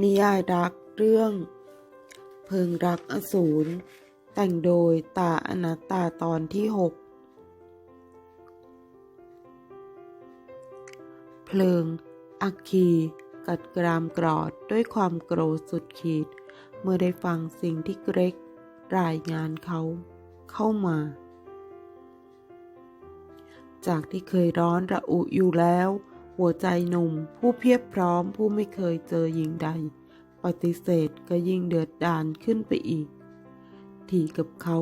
นิยายรักเรื่อง เพิงรักอสูร แต่งโดยตาอนัตตาตอนที่หกเพลิง อัคคี กัดกรามกรอดด้วยความโกรธสุดขีด เมื่อได้ฟังสิ่งที่เกรกรายงานเขาเข้ามา จากที่เคยร้อนระอุอยู่แล้ว หัวใจหนุ่มผู้เพียบพร้อมผู้ไม่เคยเจอหญิงใด ปฏิเสธก็ยิ่งเดือดดานขึ้นไปอีก ทีกับเขา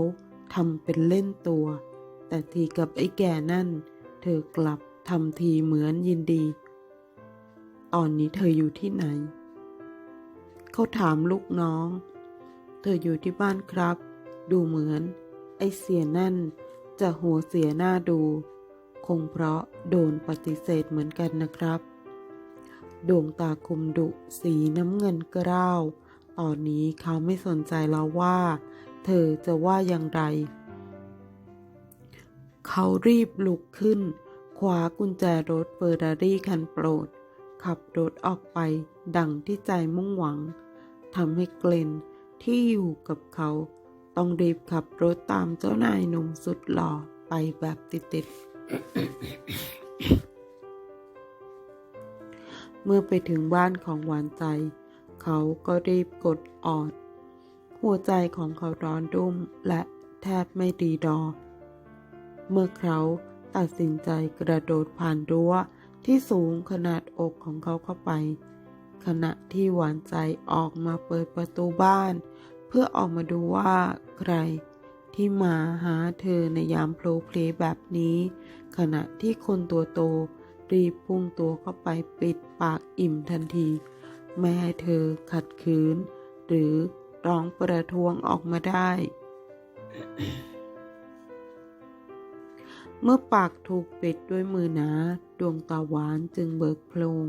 ทำเป็นเล่นตัว แต่ทีกับไอ้แก่นั่น เธอกลับทำทีเหมือนยินดี ตอนนี้เธออยู่ที่ไหน เขาถามลูกน้อง เธออยู่ที่บ้านครับ ดูเหมือน ไอ้เสียนั่นจะหัวเสียหน้าดู คงเพราะโดนปฏิเสธเหมือนกันนะครับ ดวงตาคมดุสีน้ำเงินกร้าว ตอนนี้เขาไม่สนใจแล้วว่า เธอจะว่าอย่างไร เขารีบลุกขึ้นคว้ากุญแจรถเฟอร์รารี่คันโปรด ขับรถออกไปดังที่ใจมุ่งหวังทำให้เกลนที่อยู่กับเขา ต้องรีบขับรถตามเจ้านายหนุ่มสุดหล่อไปแบบติดๆ เมื่อไปถึงบ้านของหวานใจ เขาก็รีบกดออด หัวใจของเขาร้อนรุ่มและแทบไม่ดีดอ เมื่อเขาตัดสินใจกระโดดผ่านรั้วที่สูงขนาดอกของเขาเข้าไป ขณะที่หวานใจออกมาเปิดประตูบ้าน เพื่อออกมาดูว่าใคร ที่มาหาเธอในยามโผล่เพลแบบนี้ ขณะที่คนตัวโตรีบพุ่งตัวเข้าไปปิดปากอิ่มทันที ไม่ให้เธอขัดขืน หรือร้องประท้วงออกมาได้ เมื่อปากถูกปิดด้วยมือหนา ดวงตาหวานจึงเบิกโพลง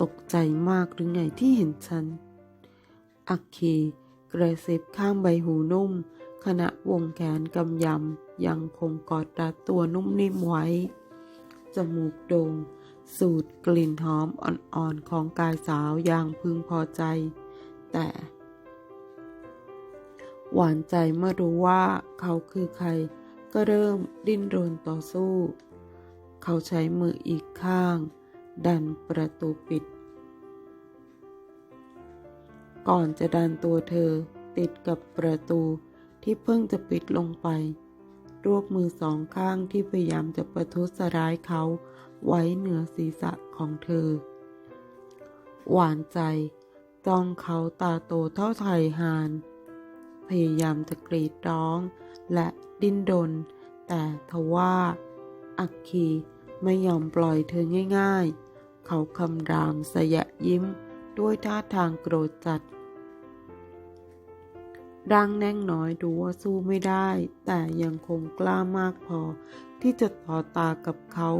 ตกใจมากหรือไงที่เห็นฉัน อักคี กระซิบข้างใบหูนุ่ม ขณะวงแขนกำยำ ยังคงกอดรัดตัวนุ่มนิ่มไว้ จมูกโด่งสูดกลิ่นหอมอ่อนๆของกายสาวอย่างพึงพอใจ แต่ หวานใจเมื่อรู้ว่าเขาคือใคร ก็เริ่มดิ้นรนต่อสู้ เขาใช้มืออีกข้าง ดันประตูปิด ก่อนจะดันตัวเธอติดกับประตูที่เพิ่งจะปิดลงไป รวบมือสองข้างที่พยายามจะประทุษร้ายเขาไว้เหนือศีรษะของเธอ หวานใจจ้องเขาตาโตเท่าไทหาน พยายามจะกรีดร้องและดิ้นรนแต่ทว่าอักคีไม่ยอมปล่อยเธอง่าย ๆ เขาคำรามสยะยิ้มด้วยท่าทางโกรธจัด ร่างแน่งน้อยดูว่าสู้ไม่ได้ แต่ยังคงกล้ามากพอที่จะต่อตากับเขา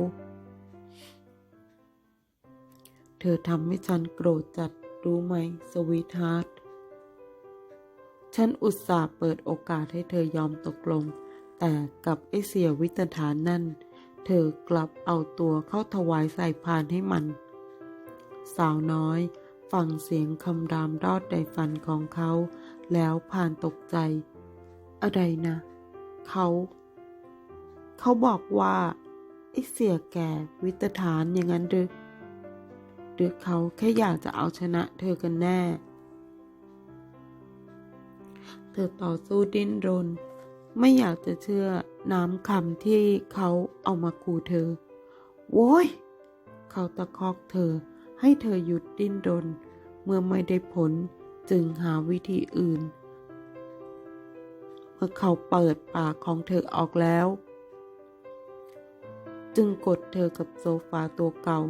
เธอทำให้ฉันโกรธจัดรู้ไหม สวีทฮาร์ทฉันอุตส่าห์เปิดโอกาสให้เธอยอมตกลง แต่กับไอเสียวิตฐานนั่น เธอกลับเอาตัวเข้าถวายใส่พานให้มัน สาวน้อย ฟังเสียงคำรามรอดในฟันของเขา แล้วผ่านตกใจ อะไรนะ เขา เขาบอกว่าไอ้เสียแก่วิตฐานอย่างนั้นหรือหรือเขาแค่อยากจะเอาชนะเธอกันแน่ เธอต่อสู้ดิ้นรน ไม่อยากจะเชื่อน้ำคำที่เขาเอามาขู่เธอ โว้ย เขาตะคอกเธอให้เธอหยุดดิ้นรน เมื่อไม่ได้ผล จึงหาวิธีอื่น เมื่อเขาเปิดปากของเธอออกแล้ว จึงกดเธอกับโซฟาตัวเก่า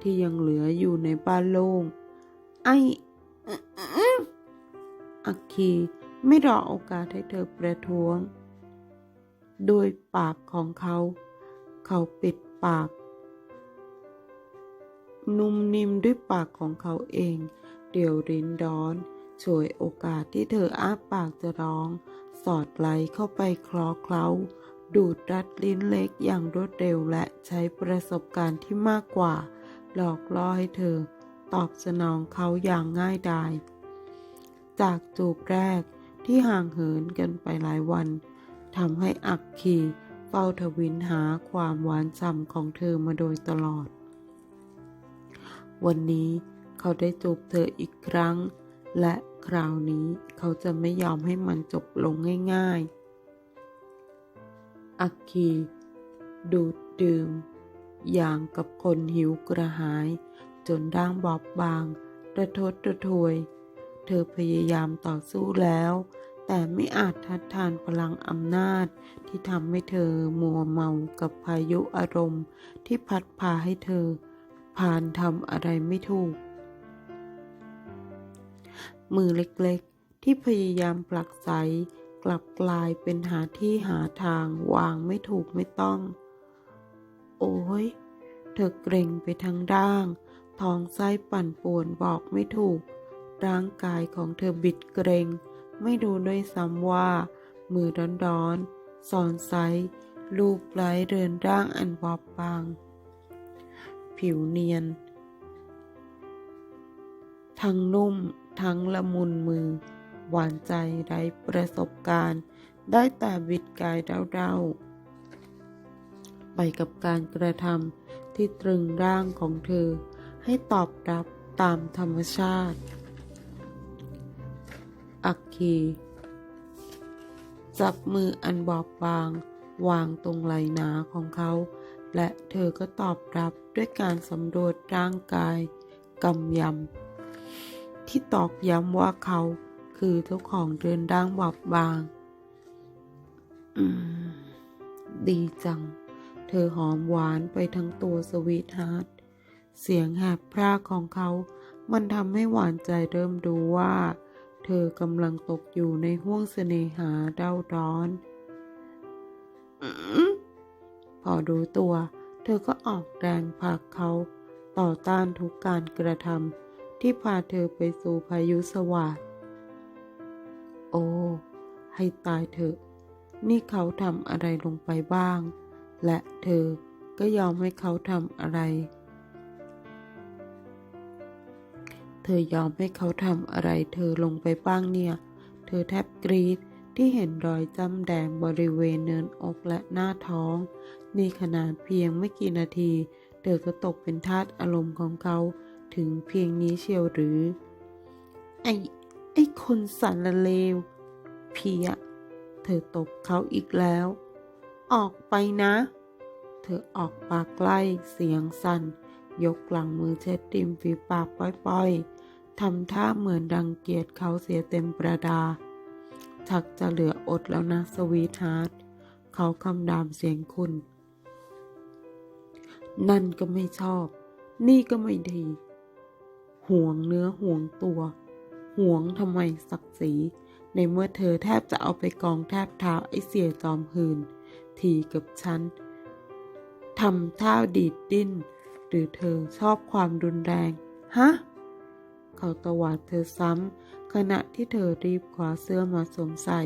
ที่ยังเหลืออยู่ในบ้านโล่ง ไออักคีไม่รอโอกาสให้เธอประท้วง โดยปากของเขา เขาปิดปาก นุ่มนิ่มด้วยปากของเขาเอง เดี๋ยวรินร้อน ช่วยโอกาสที่เธออ้าปากจะร้อง สอดไหลเข้าไปคลอเคล้า ดูดรัดลิ้นเล็กอย่างรวดเร็วและใช้ประสบการณ์ที่มากกว่า หลอกล่อให้เธอ ตอบสนองเขาอย่างง่ายดาย จากจูบแรกที่ห่างเหินกันไปหลายวันทำให้อักคีเฝ้าทวินหาความหวานฉ่ำของเธอมาโดยตลอด วันนี้เขาได้จูบเธออีกครั้ง และคราวนี้เขาจะไม่ยอมให้มันจบลงง่ายๆ อักคี ดูดดื่ม อย่างกับคนหิวกระหาย จนร่างบอบบาง ระทดระทวย เธอพยายามต่อสู้แล้ว แต่ไม่อาจทัดทานพลังอำนาจที่ทำให้เธอมัวเมากับพายุอารมณ์ที่พัดพาให้เธอผ่านทำอะไรไม่ถูก มือเล็กๆ ที่พยายามปลักไสกลับกลายเป็นหาที่หาทางวางไม่ถูกไม่ต้อง โอ้ย เธอเกรงไปทั้งร่างท้องไส้ปั่นป่วนบอกไม่ถูก ร่างกายของเธอบิดเกรง ไม่ดูด้วยซ้ำว่า มือร้อนๆสอนไซลูบไล้เรือนร่างอันบอบบาง ผิวเนียน ทั้งนุ่ม ทั้งละมุนมือ หวานใจไร้ประสบการณ์ ได้แต่บิดกายเด้าๆไปกับการกระทำที่ตรึงร่างของเธอ ให้ตอบรับตามธรรมชาติ อักคีจับมืออันบอบบาง วางตรงไหลหนาของเขา และเธอก็ตอบรับด้วยการสำรวจร่างกายกำยำ ที่ตอกย้ำว่าเขาคือเจ้าของเรือนร่างบอบบาง อืม ดีจัง เธอหอมหวานไปทั้งตัวสวีทฮาร์ดเสียงแหบพรากของเขา มันทำให้หวานใจเริ่มดูว่า เธอกำลังตกอยู่ในห้วงเสน่หาเด้าร้อนอพอรู้ตัว เธอก็ออกแรงผลักเขาต่อต้านทุกการกระทำ ที่พาเธอไปสู่พายุสวาสโอ้ ให้ตายเถอะ นี่เขาทำอะไรลงไปบ้าง และเธอก็ยอมให้เขาทำอะไร เธอยอมให้เขาทำอะไร เธอลงไปบ้างเนี่ย เธอแทบกรีดที่เห็นรอยจ้ำแดงบริเวณเนินอกและหน้าท้อง นี่ขนาดเพียงไม่กี่นาที เธอก็ตกเป็นทาสอารมณ์ของเขา ถึงเพียงนี้เชียวหรือ ไอ้ ไอ้คนสารเลว เพีย เธอตบเขาอีกแล้ว ออกไปนะ เธอออกปากใกล้เสียงสั่น ยกหลังมือเช็ดริมฝีปากป้อยๆทำท่าเหมือนดังเกียจเขาเสียเต็มประดา ชักจะเหลืออดแล้วนะสวีทฮาร์ดเขาคำดามเสียงคุณ นั่นก็ไม่ชอบ นี่ก็ไม่ดี ห่วงเนื้อห่วงตัว ห่วงทำไมศักดิ์ศรี ในเมื่อเธอแทบจะเอาไปกองแทบเท้าไอ้เสียจอมหืน ทีกับฉันทำท่าดีดดิ้น หรือเธอชอบความรุนแรง ฮะ เขาตวาดเธอซ้ำ ขณะที่เธอรีบคว้าเสื้อมาสวมใส่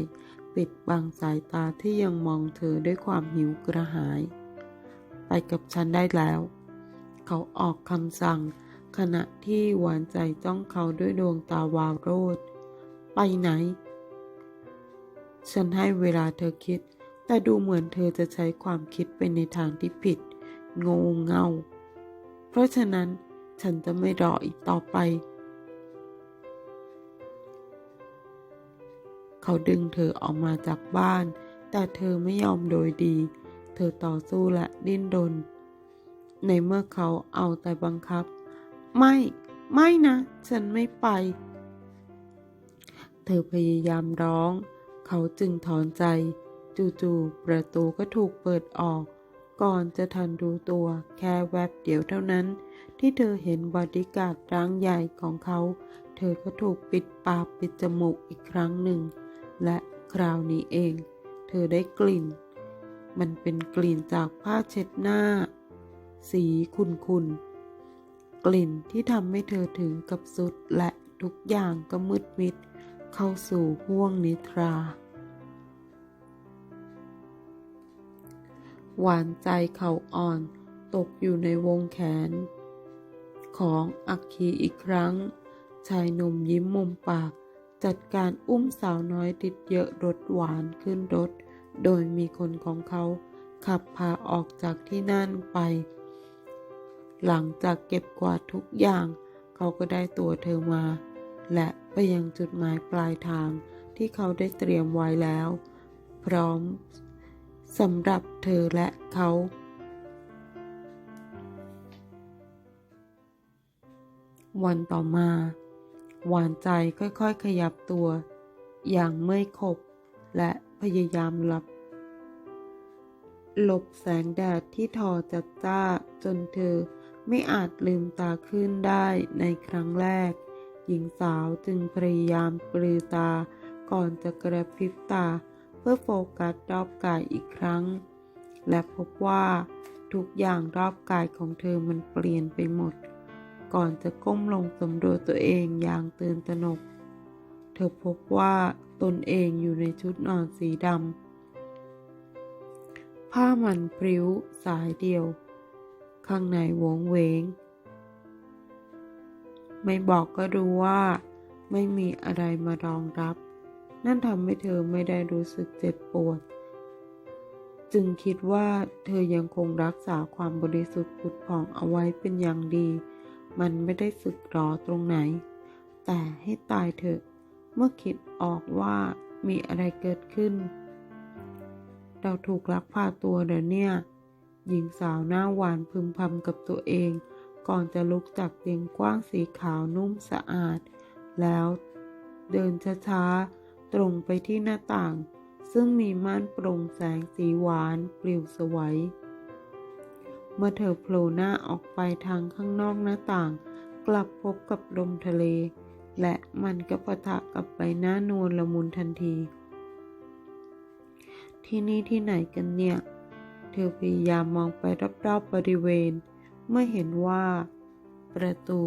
ปิดบังสายตาที่ยังมองเธอด้วยความหิวกระหาย ไปกับฉันได้แล้ว เขาออกคำสั่ง ขณะที่หวานใจจ้องเขาด้วยดวงตาวาวโรด ไปไหน ฉันให้เวลาเธอคิด แต่ดูเหมือนเธอจะใช้ความคิดไปในทางที่ผิด งงเงา เพราะฉะนั้นฉันจะไม่รออีกต่อไป เขาดึงเธอออกมาจากบ้าน แต่เธอไม่ยอมโดยดี เธอต่อสู้และดิ้นรน ในเมื่อเขาเอาแต่บังคับ ไม่ ไม่นะ ฉันไม่ไป เธอพยายามร้อง เขาจึงถอนใจ จู่ๆประตูก็ถูกเปิดออก ก่อนจะทันรู้ตัวแค่แวบเดียวเท่านั้น ที่เธอเห็นบอดี้การ์ดร่างใหญ่ของเขา เธอก็ถูกปิดปากปิดจมูกอีกครั้งหนึ่ง และคราวนี้เอง เธอได้กลิ่น มันเป็นกลิ่นจากผ้าเช็ดหน้า สีคุนๆ กลิ่นที่ทำให้เธอถึงกับสุดและทุกอย่างก็มืดมิดเข้าสู่ห้วงนิทรา หวานใจเขาอ่อนตกอยู่ในวงแขน ของอัคคีอีกครั้ง ชายหนุ่มยิ้มมุมปาก จัดการอุ้มสาวน้อยติดเยอะรถหวานขึ้นรถ โดยมีคนของเขาขับพาออกจากที่นั่นไป หลังจากเก็บกวาดทุกอย่าง เขาก็ได้ตัวเธอมา และไปยังจุดหมายปลายทางที่เขาได้เตรียมไว้แล้ว พร้อมสำหรับเธอและเขา วันต่อมา หวานใจค่อยๆขยับตัว อย่างเมื่อยขบ และพยายามหลับหลบแสงแดดที่ทอจัดจ้าจนเธอ ไม่อาจลืมตาขึ้นได้ในครั้งแรก หญิงสาวจึงพยายามปลือตา ก่อนจะกระพริบตา เพื่อโฟกัสรอบกายอีกครั้ง และพบว่าทุกอย่างรอบกายของเธอมันเปลี่ยนไปหมด ก่อนจะก้มลงสำรวจตัวเองอย่างตื่นตระหนก เธอพบว่าตนเองอยู่ในชุดนอนสีดำผ้ามันพริ้วสายเดียว ข้างในวงเวง ไม่บอกก็รู้ว่า ไม่มีอะไรมารองรับ นั่นทำให้เธอไม่ได้รู้สึกเจ็บปวด จึงคิดว่าเธอยังคงรักษาความบริสุทธิ์ผุดผ่องเอาไว้เป็นอย่างดี มันไม่ได้สึกหรอตรงไหน แต่ให้ตายเถอะ เมื่อคิดออกว่ามีอะไรเกิดขึ้น เราถูกลักพาตัวเดี๋ยวเนี่ย หญิงสาวหน้าหวานพึมพำกับตัวเอง ก่อนจะลุกจากเตียงกว้างสีขาวนุ่มสะอาด แล้วเดินช้าๆ ตรงไปที่หน้าต่าง ซึ่งมีม่านโปร่งแสงสีหวานปลิวสวัยเมื่อเธอโผล่หน้าออกไปทางข้างนอกหน้าต่าง กลับพบกับลมทะเล และมันก็ปะทะกับใบหน้านวลละมุนทันที ที่นี่ที่ไหนกันเนี่ย เธอพยายามมองไปรอบๆบริเวณ เมื่อเห็นว่า ประตู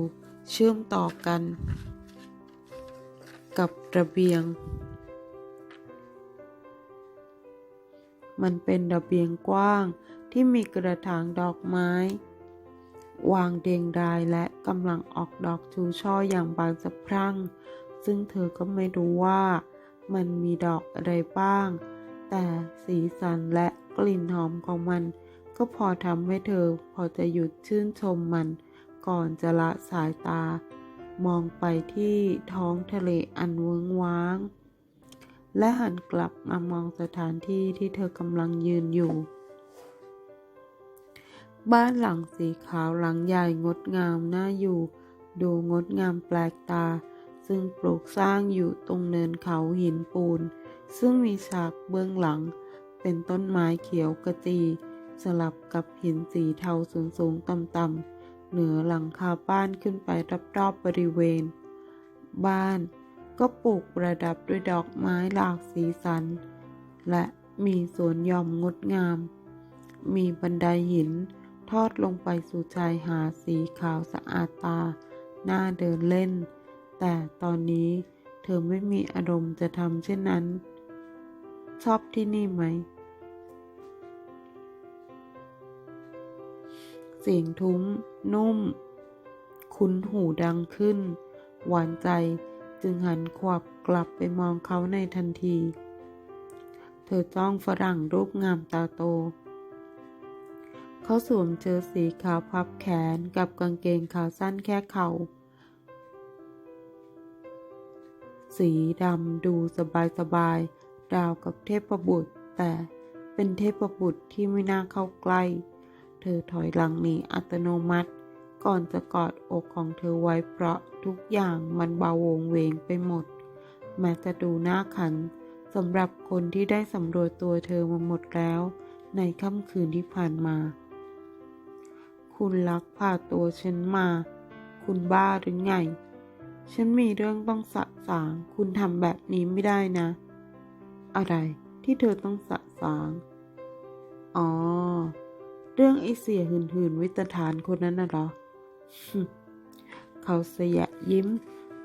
เชื่อมต่อกัน กับระเบียง มันเป็นระเบียงกว้างที่มีกระถางดอกไม้ วางเรียงรายและกำลังออกดอกชูช่ออย่างบานสะพรั่ง ซึ่งเธอก็ไม่รู้ว่ามันมีดอกอะไรบ้าง แต่สีสันและ กลิ่นหอมของมัน ก็พอทำให้เธอพอจะหยุดชื่นชมมัน ก่อนจะละสายตา มองไปที่ท้องทะเลอันเวงว้าง และหันกลับมามองสถานที่ที่เธอกำลังยืนอยู่ บ้านหลังสีขาวหลังใหญ่งดงามน่าอยู่ ดูงดงามแปลกตา ซึ่งปลูกสร้างอยู่ตรงเนินเขาหินปูนซึ่งมีฉากเบื้องหลัง เป็นต้นไม้เขียวกระจี สลับกับหินสีเทาสูงสูงต่ำต่ำๆเหนือหลังคาบ้านขึ้นไปรอบๆบริเวณ บ้านก็ปลูกประดับด้วยดอกไม้หลากสีสัน และมีสวนหย่อมงดงาม มีบันไดหินทอดลงไปสู่ชายหาดสีขาวสะอาดตาน่าเดินเล่น แต่ตอนนี้เธอไม่มีอารมณ์จะทำเช่นนั้น ชอบที่นี่ไหม เสียงทุ้ม นุ่ม คุ้นหูดังขึ้น หวานใจจึงหันขวับกลับไปมองเขาในทันที เธอจ้องฝรั่งรูปงามตาโต เขาสวมเชิ้ตสีขาวพับแขนกับกางเกงขาสั้นแค่เขา่า สีดำดูสบายสบายราวกับเทพบุตร แต่เป็นเทพบุตรที่ไม่น่าเข้าใกล้เธอถอยหลังหนีอัตโนมัติ ก่อนจะกอดอกของเธอไว้เพราะทุกอย่างมันเบาวงเวงไปหมด แม้จะดูน่าขันสำหรับคนที่ได้สำรวจตัวเธอมาหมดแล้ว ในค่ำคืนที่ผ่านมา คุณลักพาตัวฉันมา คุณบ้าหรือไง ฉันมีเรื่องต้องสะสาง คุณทำแบบนี้ไม่ได้นะ อะไรที่เธอต้องสะสาง อ๋อ เรื่องไอเสียหืนหืนๆวิตฐานคนนั้นน่ะเหรอ เขาเสยะยิ้ม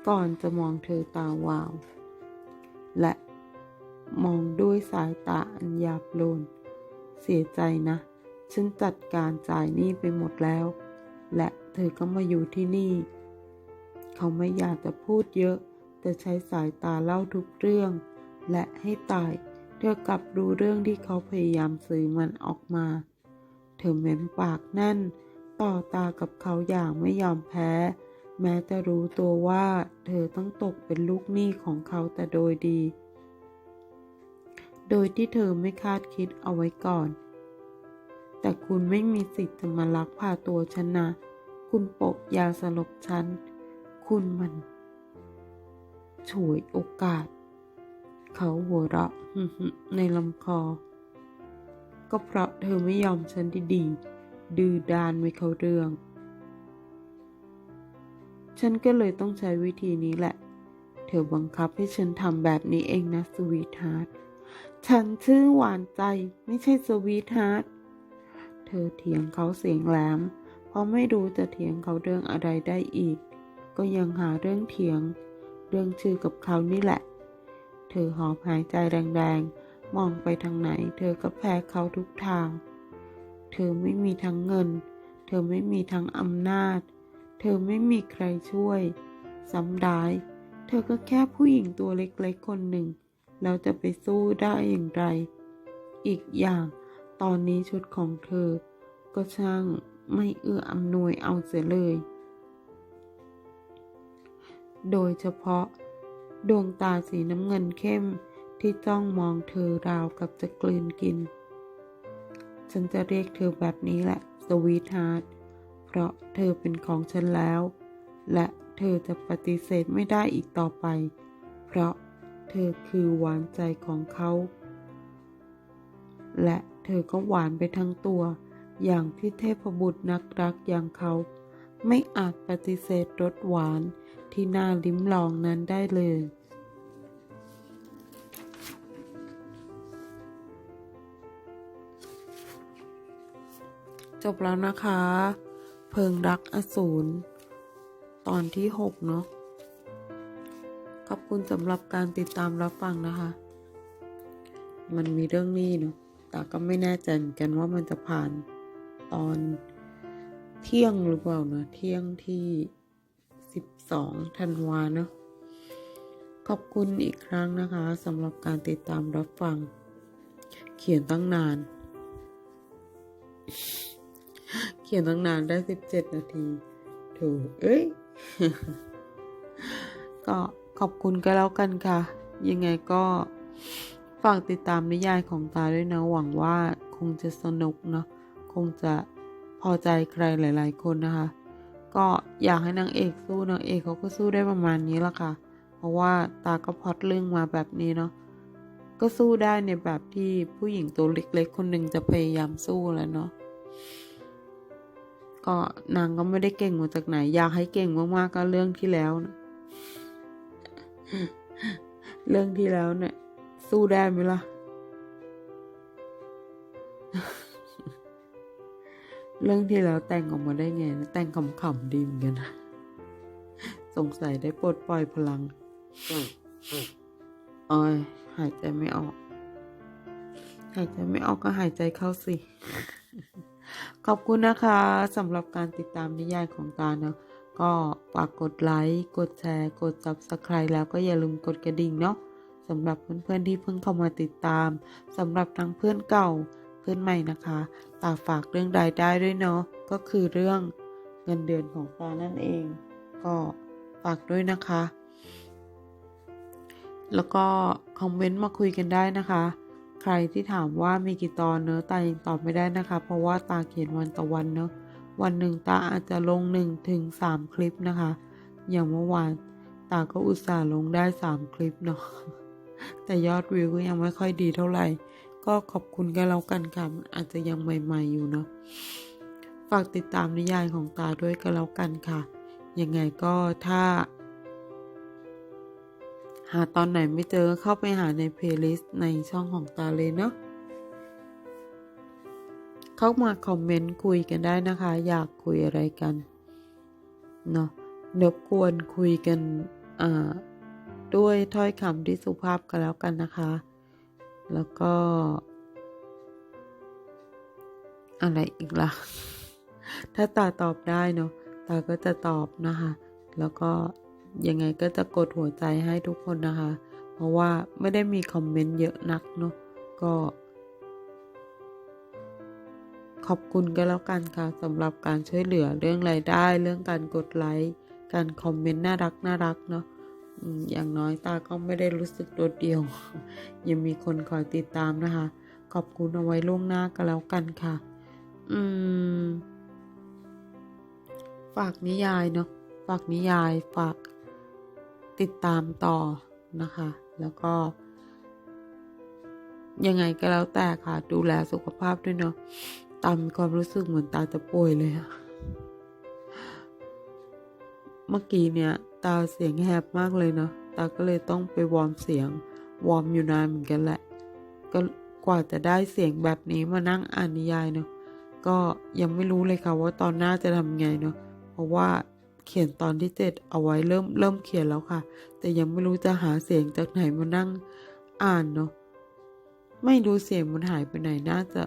ก่อนจะมองเธอตาวาว และมองด้วยสายตาอันหยาบโลน เสียใจนะ ฉันจัดการจ่ายหนี้ไปหมดแล้ว และเธอก็มาอยู่ที่นี่ เขาไม่อยากจะพูดเยอะ แต่ใช้สายตาเล่าทุกเรื่อง และให้ตาย เธอกลับรู้เรื่องที่เขาพยายามสื่อมันออกมา เธอเม้มปากแน่น ต่อตากับเขาอย่างไม่ยอมแพ้ แม้จะรู้ตัวว่า เธอต้องตกเป็นลูกหนี้ของเขาแต่โดยดี โดยที่เธอไม่คาดคิดเอาไว้ก่อน แต่คุณไม่มีสิทธิ์จะมาลักพาตัวฉันนะ คุณโปะยาสลบฉัน คุณมันฉวยโอกาส เขาหัวเราะในลำคอ ก็เพราะเธอไม่ยอมฉันดีๆดื้อดานไม่เข้าเรื่อง ฉันก็เลยต้องใช้วิธีนี้แหละ เธอบังคับให้ฉันทำแบบนี้เองนะสวีทฮาร์ทฉันชื่อหวานใจไม่ใช่สวีทฮาร์ทเธอเถียงเขาเสียงแหลม เพราะไม่รู้จะเถียงเขาเรื่องอะไรได้อีก ก็ยังหาเรื่องเถียง เรื่องชื่อกับเขานี่แหละ เธอหอบหายใจแรงๆ มองไปทางไหน เธอก็แพ้เขาทุกทาง เธอไม่มีทั้งเงิน เธอไม่มีทั้งอำนาจ เธอไม่มีใครช่วยซ้ำร้าย เธอก็แค่ผู้หญิงตัวเล็กๆคนหนึ่ง แล้วจะไปสู้ได้อย่างไร อีกอย่างตอนนี้ชุดของเธอ ก็ช่างไม่เอื้ออำนวยเอาเสียเลย โดยเฉพาะ ดวงตาสีน้ำเงินเข้ม ที่จ้องมองเธอราวกับจะกลืนกิน ฉันจะเรียกเธอแบบนี้แหละสวีทฮาร์ดเพราะเธอเป็นของฉันแล้ว และเธอจะปฏิเสธไม่ได้อีกต่อไป เพราะเธอคือหวานใจของเขา และเธอก็หวานไปทั้งตัว อย่างที่เทพบุตรนักรักอย่างเขา ไม่อาจปฏิเสธรสหวานที่น่าลิ้มลองนั้นได้เลย จบแล้วนะคะ เพิงรักอสูร ตอนที่หกเนาะ ขอบคุณสำหรับการติดตามรับฟังนะคะ มันมีเรื่องนี้เนาะ แต่ก็ไม่แน่ใจเหมือนกันว่ามันจะผ่านตอนเที่ยงหรือเปล่านะเที่ยงที่สิบสองธันวาเนาะ ขอบคุณอีกครั้งนะคะสำหรับการติดตามรับฟัง เขียนตั้งนานเขียนตั้งนานได้สิบเจ็ดนาที ถูก เอ้ย ก็ขอบคุณก็แล้วกันค่ะ ยังไงก็ฝากติดตามนิยายของตาด้วยนะ หวังว่าคงจะสนุกเนาะ คงจะพอใจใครหลาย ๆ คนนะคะ ก็อยากให้นางเอกสู้นางเอกเขาก็สู้ได้ประมาณนี้ละค่ะ เพราะว่าตาก็พอดเรื่องมาแบบนี้เนาะ ก็สู้ได้ในแบบที่ผู้หญิงตัวเล็ก ๆ คนหนึ่งจะพยายามสู้แล้วเนาะ ก็นางก็ไม่ได้เก่งมาจากไหน อยากให้เก่งมากๆก็เรื่องที่แล้วนะเรื่องที่แล้วเนี่ย สู้ได้ไหมล่ะ เรื่องที่แล้วแต่งออกมาได้ไงนะแต่งขำๆดีเหมือนกันนะสงสัยได้ปลดปล่อยพลังโอ้ยหายใจไม่ออก หายใจไม่ออกก็หายใจเข้าสิ ขอบคุณนะคะสำหรับการติดตามนิยายของตาเนาะก็ฝากกดไลค์กดแชร์กด subscribe แล้วก็อย่าลืมกดกระดิ่งเนาะสำหรับเพื่อนๆที่เพิ่งเข้ามาติดตามสำหรับทั้งเพื่อนเก่าเพื่อนใหม่นะคะตาฝากเรื่องรายได้ด้วยเนาะก็คือเรื่องเงินเดือนของตานั่นเอง ก็ฝากด้วยนะคะ แล้วก็คอมเมนต์มาคุยกันได้นะคะ ใครที่ถามว่ามีกี่ตอนเนอะตายังตอบไม่ได้นะคะ เพราะว่าตาเขียนวันต่อวันเนอะวันหนึ่งตาอาจจะลงหนึ่งถึงสามคลิปนะคะ อย่างเมื่อวานตาก็อุตส่าห์ลงได้สามคลิปเนาะแต่ยอดวิวก็ยังไม่ค่อยดีเท่าไหร่ ก็ขอบคุณกันแล้วกันค่ะมันอาจจะยังใหม่ๆอยู่เนาะฝากติดตามนิยายของตาด้วยกันแล้วกันค่ะยังไงก็ถ้า หาตอนไหนไม่เจอเข้าไปหาในเพลย์ลิสต์ในช่องของตาเลยเนาะเข้ามาคอมเมนต์คุยกันได้นะคะ อยากคุยอะไรกันเนาะรบกวนคุยกันอ่าด้วยถ้อยคำที่สุภาพกันแล้วกันนะคะ แล้วก็ อะไรอีกล่ะ ถ้าตาตอบได้เนาะตาก็จะตอบนะคะ แล้วก็ ยังไงก็จะกดหัวใจให้ทุกคนนะคะ เพราะว่าไม่ได้มีคอมเมนต์เยอะนักเนาะก็ ขอบคุณก็แล้วกันค่ะสำหรับการช่วยเหลือเรื่องรายได้ เรื่องการกดไลค์การคอมเมนต์น่ารักน่ารักเนาะอืมอย่างน้อยตาก็ไม่ได้รู้สึกโดดเดี่ยว ยังมีคนคอยติดตามนะคะ ขอบคุณเอาไว้ล่วงหน้าก็แล้วกันค่ะ อืม ฝากนิยายเนาะฝากนิยายฝาก ติดตามต่อนะคะ แล้วก็ ยังไงก็แล้วแต่ค่ะ ดูแลสุขภาพด้วยเนาะตามความรู้สึกเหมือนตาจะป่วยเลยอะเมื่อกี้เนี่ย ตาเสียงแหบมากเลยเนาะตาก็เลยต้องไปวอร์มเสียง วอร์มอยู่นานเหมือนกันแหละ ก็กว่าจะได้เสียงแบบนี้มานั่งอ่านนิยายเนาะก็ยังไม่รู้เลยค่ะว่าตอนหน้าจะทำไงเนาะเพราะว่า เขียนตอนที่เจ็ดเอาไว้เริ่มเริ่มเขียนแล้วค่ะ แต่ยังไม่รู้จะหาเสียงจากไหนมานั่งอ่านเนาะไม่รู้เสียงมันหายไปไหนน่าจะ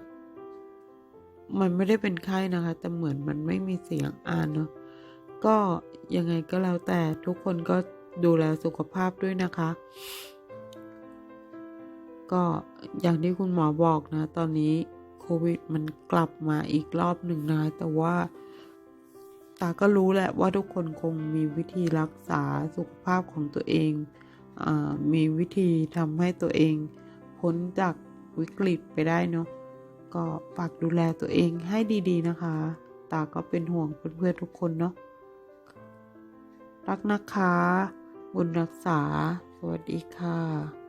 มันไม่ได้เป็นไข้นะคะ แต่เหมือนมันไม่มีเสียงอ่านเนาะก็ยังไงก็แล้วแต่ทุกคนก็ดูแลสุขภาพด้วยนะคะ ก็อย่างที่คุณหมอบอกนะ ตอนนี้โควิดมันกลับมาอีกรอบหนึ่งนะแต่ว่า ตาก็รู้แหละว่าทุกคนคงมีวิธีรักษาสุขภาพของตัวเองอมีวิธีทำให้ตัวเองพ้นจากวิกฤตไปได้เนาะก็ฝากดูแลตัวเองให้ดีๆนะคะ ตาก็เป็นห่วงเพื่อนๆทุกคนเนาะรักนะคะ บุญรักษา สวัสดีค่ะ